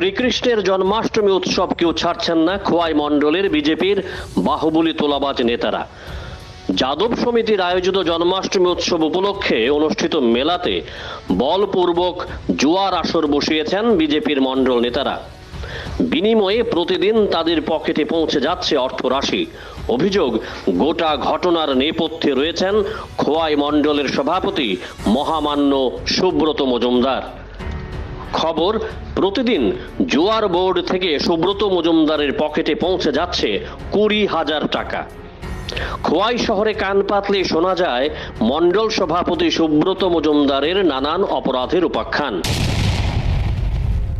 শ্রীকৃষ্ণের জন্মাষ্টমী উৎসব কেউ ছাড়ছেন না, খোয়াই মণ্ডলের বিজেপির বাহুবলী তোলাবাজ নেতারা। যাদব সমিতির আয়োজিত জন্মাষ্টমী উৎসব উপলক্ষে অনুষ্ঠিত মেলাতে বলপূর্বক জুয়ার আসর বসিয়েছেন বিজেপির মণ্ডল নেতারা। বিনিময়ে প্রতিদিন তাদের পকেটে পৌঁছে যাচ্ছে অর্থরাশি। অভিযোগ, গোটা ঘটনার নেপথ্যে রয়েছেন খোয়াই মণ্ডলের সভাপতি মহামান্য সুব্রত মজুমদার। খবর, প্রতিদিন জোয়ার বোর্ড থেকে সুব্রত মজুমদারের পকেটে পৌঁছে যাচ্ছে কুড়ি হাজার টাকা। খোয়াই শহরে কান পাতলে শোনা যায়, মণ্ডল সভাপতি সুব্রত মজুমদারের নানান অপরাধের উপাখ্যান।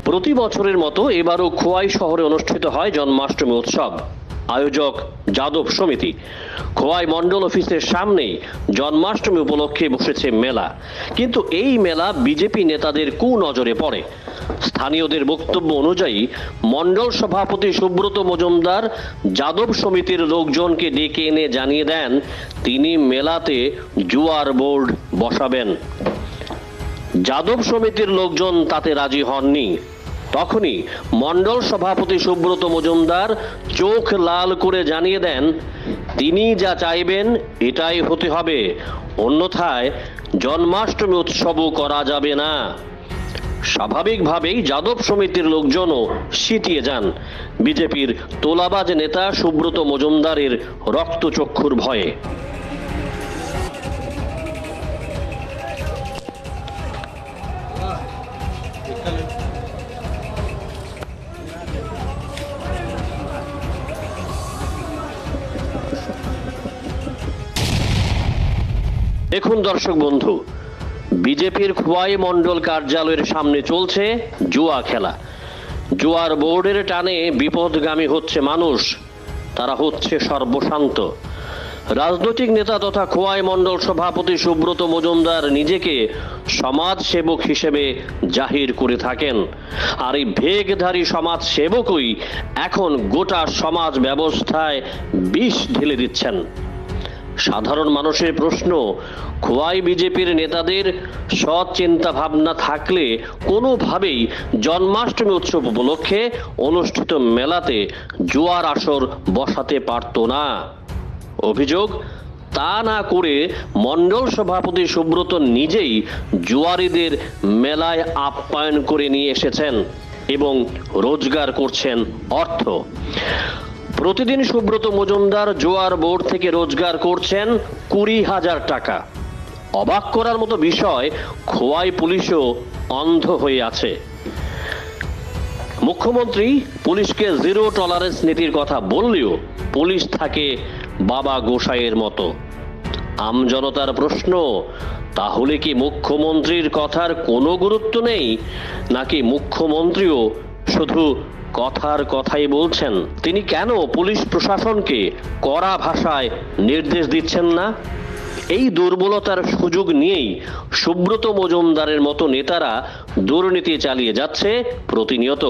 প্রতি বছরের মতো এবারও খোয়াই শহরে অনুষ্ঠিত হয় জন্মাষ্টমী উৎসব। আয়োজক যাদব সমিতি। খোয়াই মণ্ডল অফিসের সামনেই জন্মাষ্টমী উপলক্ষে বসেছে মেলা। কিন্তু এই মেলা বিজেপি নেতাদের কুনজরে পড়ে। স্থানীয়দের বক্তব্য অনুযায়ী মণ্ডল সভাপতি সুব্রত মজুমদার যাদব সমিতির লোকজনকে ডেকে এনে জানিয়ে দেন, তিনি মেলাতে জুয়ার বোর্ড বসাবেন। যাদব সমিতির লোকজন তাতে রাজি হননি। তখনই মণ্ডল সভাপতি সুব্রত মজুমদার চোখ লাল করে জানিয়ে দেন, তিনি যা চাইবেন, এটাই হতে হবে। অন্যথায় জন্মাষ্টমী উৎসবও করা যাবে না। স্বাভাবিকভাবেই যাদব সমিতির লোকজনও সিটিয়ে যান। বিজেপির তোলাবাজ নেতা সুব্রত মজুমদারের রক্তচক্ষুর ভয়ে। দেখুন দর্শক বন্ধু, বিজেপির খোয়াই মণ্ডল কার্যালয়ের সামনে চলছে জুয়া খেলা। জুয়ার বোর্ডের টানে বিপদগামী হচ্ছে মানুষ, তারা হচ্ছে সর্বশান্ত। রাজনৈতিক নেতা তথা খোয়াই মণ্ডল সভাপতি সুব্রত মজুমদার নিজেকে সমাজ সেবক হিসেবে জাহির করে থাকেন। আর এই ভেগধারী সমাজ সেবকই এখন গোটা সমাজ ব্যবস্থায় বিষ ঢেলে দিচ্ছেন। সাধারণ মানুষের প্রশ্ন, খোয়াই বিজেপির নেতাদের সৎ চিন্তা ভাবনা থাকলে কোনোভাবেই জন্মাষ্টমী উৎসব উপলক্ষে অনুষ্ঠিত মেলাতে জোয়ার আসর বসাতে পারত না। অভিযোগ, তা না করে মণ্ডল সভাপতি সুব্রত নিজেই জুয়ারিদের মেলায় আপ্যায়ন করে নিয়ে এসেছেন এবং রোজগার করছেন অর্থ। প্রতিদিন সুব্রত মজুমদার জোয়ার বোর্ড থেকে রোজগার করছেন কুড়ি হাজার টাকা। অবাক করার মতো বিষয়, খোয়াই পুলিশও অন্ধ হয়ে আছে। মুখ্যমন্ত্রী পুলিশকে জিরো টলারেন্স নীতির কথা বললেও পুলিশ থাকে বাবা গোসাইয়ের মতো। আমজনতার প্রশ্ন, তাহলে কি মুখ্যমন্ত্রীর কথার কোনো গুরুত্ব নেই? নাকি মুখ্যমন্ত্রীও শুধু কথার কথাই বলছেন। তিনি কেন পুলিশ প্রশাসনকে কড়া ভাষায় নির্দেশ দিচ্ছেন না? এই দুর্বলতার সুযোগ নিয়েই সুব্রত মজুমদারের মতো নেতারা দুর্নীতি চালিয়ে যাচ্ছে প্রতিনিয়ত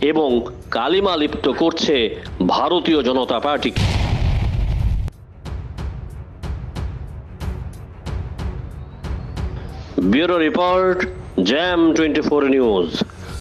এবং কালিমা লিপ্ত করছে ভারতীয় জনতা পার্টিকে। ব্যুরো রিপোর্ট, জ্যাম টোয়েন্টি ফোর নিউজ।